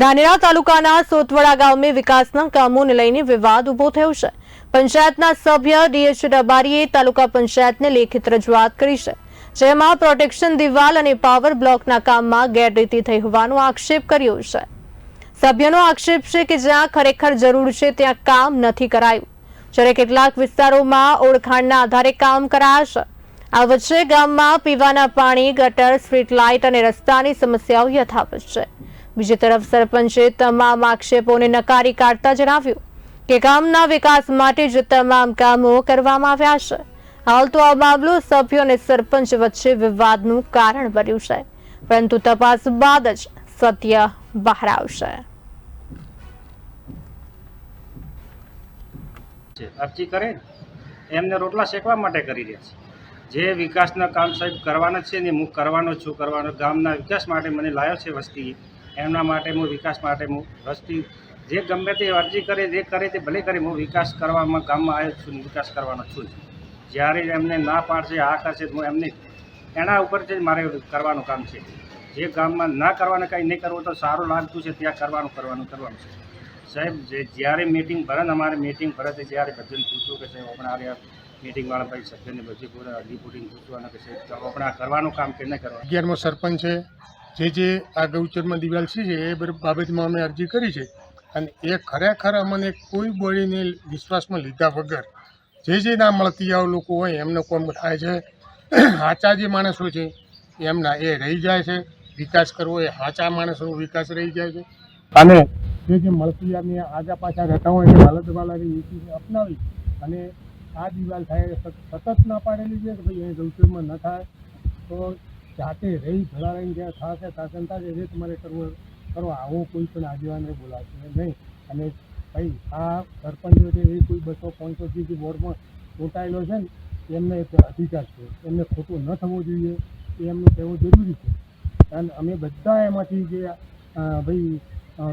ધાનેરા તાલુકાના સોતવડા ગામે વિકાસના કામોને લઈને વિવાદ ઊભો થયો છે. પંચાયતના સભ્ય ડીએચ ડબારીએ તાલુકા પંચાયતને લેખિત રજૂઆત કરી છે. જેમાં પ્રોટેક્શન દિવાલ અને પાવર બ્લોકના કામમાં ગેરરીતિ થઈ હોવાનો આક્ષેપ કર્યો છે. સભ્યનો આક્ષેપ છે કે જ્યાં ખરેખર જરૂર છે ત્યાં કામ નથી કરાયું. જ્યારે કેટલાક વિસ્તારોમાં ઓળખાણના આધારે કામ કરાયા છે. આ વચ્ચે ગામમાં પીવાના પાણી, ગટર, સ્ટ્રીટ લાઇટ અને રસ્તાની સમસ્યાઓ યથાવત છે. બીજી તરફ સરપંચે તમામ આક્ષેપોને નકારી કાઢતા જણાવ્યું કે ગામના વિકાસ માટે જ તમામ કામો કરવામાં આવ્યા છે. હાલ તો આ મામલો સભ્યો અને સરપંચ વચ્ચે વિવાદનું કારણ બન્યું છે. પરંતુ તપાસ બાદ જ સત્ય બહાર આવશે. અરજી કરે એમને રોટલા શેકવા માટે કરી રહ્યા છે. જે વિકાસના કામ સાહેબ કરવાના છે ને હું કરવાનો છું કરવાનો, ગામના વિકાસ માટે મને લાવ્યો છે વસ્તી. એમના માટે હું, વિકાસ માટે હું વસ્તી જે ગમે તે અરજી કરે, જે કરે તે ભલે કરે, હું વિકાસ કરવામાં ગામમાં આવ્યો છું વિકાસ કરવાનો છું. જ્યારે એમને ના પાડશે, આ કરશે હું એમને, એના ઉપર જ મારે કરવાનું કામ છે. જે ગામમાં ના કરવાનું કંઈ નહીં કરવું તો સારું લાગતું છે, ત્યાં કરવાનું કરવાનું કરવાનું છે. સાહેબ, જે જ્યારે મિટિંગ ભરે ને અમારે મીટિંગ ભરે તે જ્યારે બધાને પૂછવું કે સાહેબ આપણે આ મિટિંગવાળા ભાઈ સભ્યને બધી પૂરા રિપોર્ટિંગ પૂછવાનું કે સાહેબ આપણે આ કરવાનું કામ કે નહીં કરવાનું? અગિયારમો સરપંચ છે. જે જે આ ગૌચરમાં દિવાલ છે, એ બાબતમાં અમે અરજી કરી છે. અને એ ખરેખર અમને કોઈ બોડીને વિશ્વાસમાં લીધા વગર જે જે ના મળતી આવ લોકો હોય, એમનો કોમ થાય છે. સાચા જે માણસો છે, એમના એ રહી જાય છે. વિકાસ કરવો એ સાચા માણસોનો વિકાસ રહી જાય છે. અને જે જે મળતી આમને આગા પાછા રહેતા હોય, એ હાલતવાલાની નીતિને અપનાવી અને આ દિવાલ થાય સતત ના પાડેલી છે કે ભાઈ એ ગૌચરમાં ન થાય. તો જાતે રહી ભલાઈને જ્યાં થશે શાસન થશે એ તમારે કરવો કરો આવો કોઈ પણ આગેવાનને બોલાવશે નહીં. અને ભાઈ, આ સરપંચો છે એ કોઈ બસો પાંચસો જે બોર્ડમાં ચૂંટાયેલો છે ને, એમને એક અધિકાર છે. એમને ખોટું ન થવું જોઈએ. એ એમનું કહેવું જરૂરી છે. અને અમે બધા એમાંથી જે ભાઈ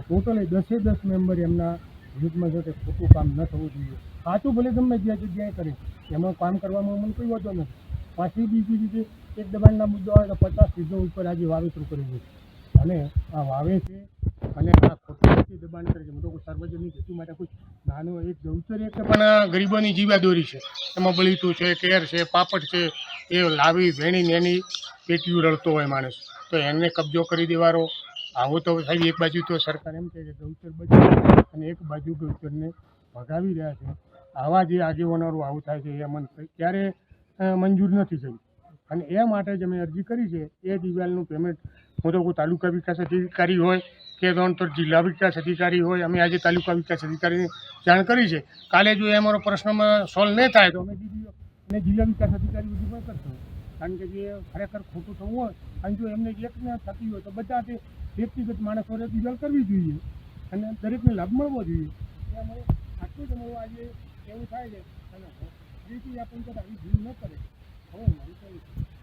ટોટલી દસે દસ મેમ્બર એમના વિરુદ્ધમાં છે તે ખોટું કામ ન થવું જોઈએ. સાચું ભલે ગમે જ્યાં જગ્યાએ કરે. એમાં કામ કરવામાં મને કોઈ વાંધો નથી. પાછી બીજી રીતે એક દબાણના મુદ્દો આવે તો પચાસ સીધો ઉપર આજે વાવેતર કરેલું છે. અને આ વાવે છે અને આ ખોટી દબાણ કરે છે. મતલબ સાર્વજનિક હેતુ માટે કોઈ નાનો એક ગૌચર એક પણ ગરીબોની જીવાદોરી છે. એમાં બળીતું છે, કેર છે, પાપડ છે, એ લાવી, વેણીને એની પેટીયું રડતો હોય માણસ. તો એને કબજો કરી દેવાનો. આવો તો સાહેબ એક બાજુ તો સરકાર એમ કહે કે ગૌચર બચાવે અને એક બાજુ ગૌચરને ભગાવી રહ્યા છે. આવા જે આગેવાનોનું આવું થાય છે, એ અમને ક્યારે મંજૂર નથી થઈ અને એ માટે જ અમે અરજી કરી છે, એ દિવાલનું પેમેન્ટ હું તો કોઈ તાલુકા વિકાસ અધિકારી હોય કે તો જિલ્લા વિકાસ અધિકારી હોય, અમે આજે તાલુકા વિકાસ અધિકારીને જાણ કરી છે. કાલે જો એ અમારો પ્રશ્નમાં સોલ્વ નહીં થાય તો અમે ડીડીઓ અને જિલ્લા વિકાસ અધિકારી સુધી પણ કરશું. કારણ કે જે ખરેખર ખોટું થવું હોય, અને જો એમને એકને થતી હોય તો બધા તે વ્યક્તિગત માણસોને દિવાલ કરવી જોઈએ અને દરેકને લાભ મળવો જોઈએ. એ અમારે આટલું જ અમારું આજે એવું થાય છે. અને ફરીથી આ પંચાયત આવી ભૂલ ન કરે. હવે મારું કહેવું છે